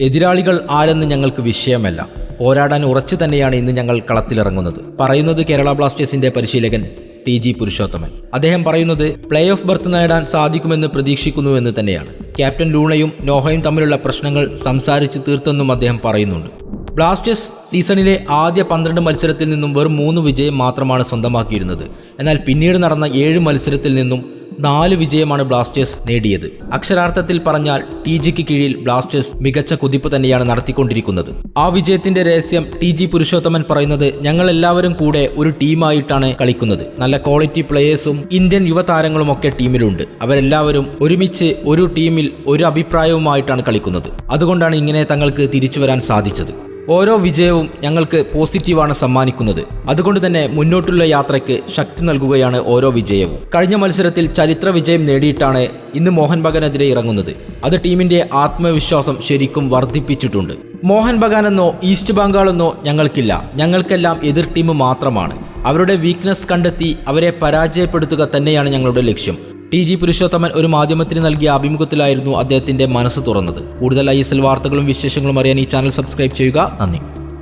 എതിരാളികൾ ആരെന്ന് ഞങ്ങൾക്ക് വിഷയമല്ല. പോരാടാൻ ഉറച്ചു തന്നെയാണ് ഇന്ന് ഞങ്ങൾ കളത്തിലിറങ്ങുന്നത്. പറയുന്നത് കേരള ബ്ലാസ്റ്റേഴ്സിന്റെ പരിശീലകൻ ടി ജി പുരുഷോത്തമൻ. അദ്ദേഹം പറയുന്നത് പ്ലേ ഓഫ് ബർത്ത് നേടാൻ സാധിക്കുമെന്ന് പ്രതീക്ഷിക്കുന്നുവെന്ന് തന്നെയാണ്. ക്യാപ്റ്റൻ ലൂണയും നോഹയും തമ്മിലുള്ള പ്രശ്നങ്ങൾ സംസാരിച്ച് തീർത്തെന്നും അദ്ദേഹം പറയുന്നുണ്ട്. ബ്ലാസ്റ്റേഴ്സ് സീസണിലെ ആദ്യ പന്ത്രണ്ട് മത്സരത്തിൽ നിന്നും വെറും മൂന്ന് വിജയം മാത്രമാണ് സ്വന്തമാക്കിയിരുന്നത്. എന്നാൽ പിന്നീട് നടന്ന ഏഴ് മത്സരത്തിൽ നിന്നും നാല് വിജയമാണ് ബ്ലാസ്റ്റേഴ്സ് നേടിയത്. അക്ഷരാർത്ഥത്തിൽ പറഞ്ഞാൽ ടി ജിക്ക് കീഴിൽ ബ്ലാസ്റ്റേഴ്സ് മികച്ച കുതിപ്പ് തന്നെയാണ് നടത്തിക്കൊണ്ടിരിക്കുന്നത്. ആ വിജയത്തിന്റെ രഹസ്യം ടി ജി പുരുഷോത്തമൻ പറയുന്നത് ഞങ്ങൾ എല്ലാവരും കൂടെ ഒരു ടീമായിട്ടാണ് കളിക്കുന്നത്. നല്ല ക്വാളിറ്റി പ്ലേയേഴ്സും ഇന്ത്യൻ യുവതാരങ്ങളും ഒക്കെ ടീമിലുണ്ട്. അവരെല്ലാവരും ഒരുമിച്ച് ഒരു ടീമിൽ ഒരു അഭിപ്രായവുമായിട്ടാണ് കളിക്കുന്നത്. അതുകൊണ്ടാണ് ഇങ്ങനെ തങ്ങൾക്ക് തിരിച്ചു വരാൻ സാധിച്ചത്. ഓരോ വിജയവും ഞങ്ങൾക്ക് പോസിറ്റീവാണ് സമ്മാനിക്കുന്നത്. അതുകൊണ്ട് തന്നെ മുന്നോട്ടുള്ള യാത്രയ്ക്ക് ശക്തി നൽകുകയാണ് ഓരോ വിജയവും. കഴിഞ്ഞ മത്സരത്തിൽ ചരിത്ര വിജയം നേടിയിട്ടാണ് ഇന്ന് മോഹൻ ബഗാനെതിരെ ഇറങ്ങുന്നത്. അത് ടീമിന്റെ ആത്മവിശ്വാസം ശരിക്കും വർദ്ധിപ്പിച്ചിട്ടുണ്ട്. മോഹൻ ബഗാൻ എന്നോ ഈസ്റ്റ് ബംഗാളെന്നോ ഞങ്ങൾക്കില്ല. ഞങ്ങൾക്കെല്ലാം എതിർ ടീം മാത്രമാണ്. അവരുടെ വീക്ക്നെസ് കണ്ടെത്തി അവരെ പരാജയപ്പെടുത്തുക തന്നെയാണ് ഞങ്ങളുടെ ലക്ഷ്യം. ടി ജി പുരുഷോത്തമൻ ഒരു മാധ്യമത്തിന് നൽകിയ അഭിമുഖത്തിലായിരുന്നു അദ്ദേഹത്തിന്റെ മനസ്സ് തുറന്നത്. കൂടുതൽ ഐ വാർത്തകളും വിശേഷങ്ങളും അറിയാൻ ഈ ചാനൽ സബ്സ്ക്രൈബ് ചെയ്യുക. നന്ദി.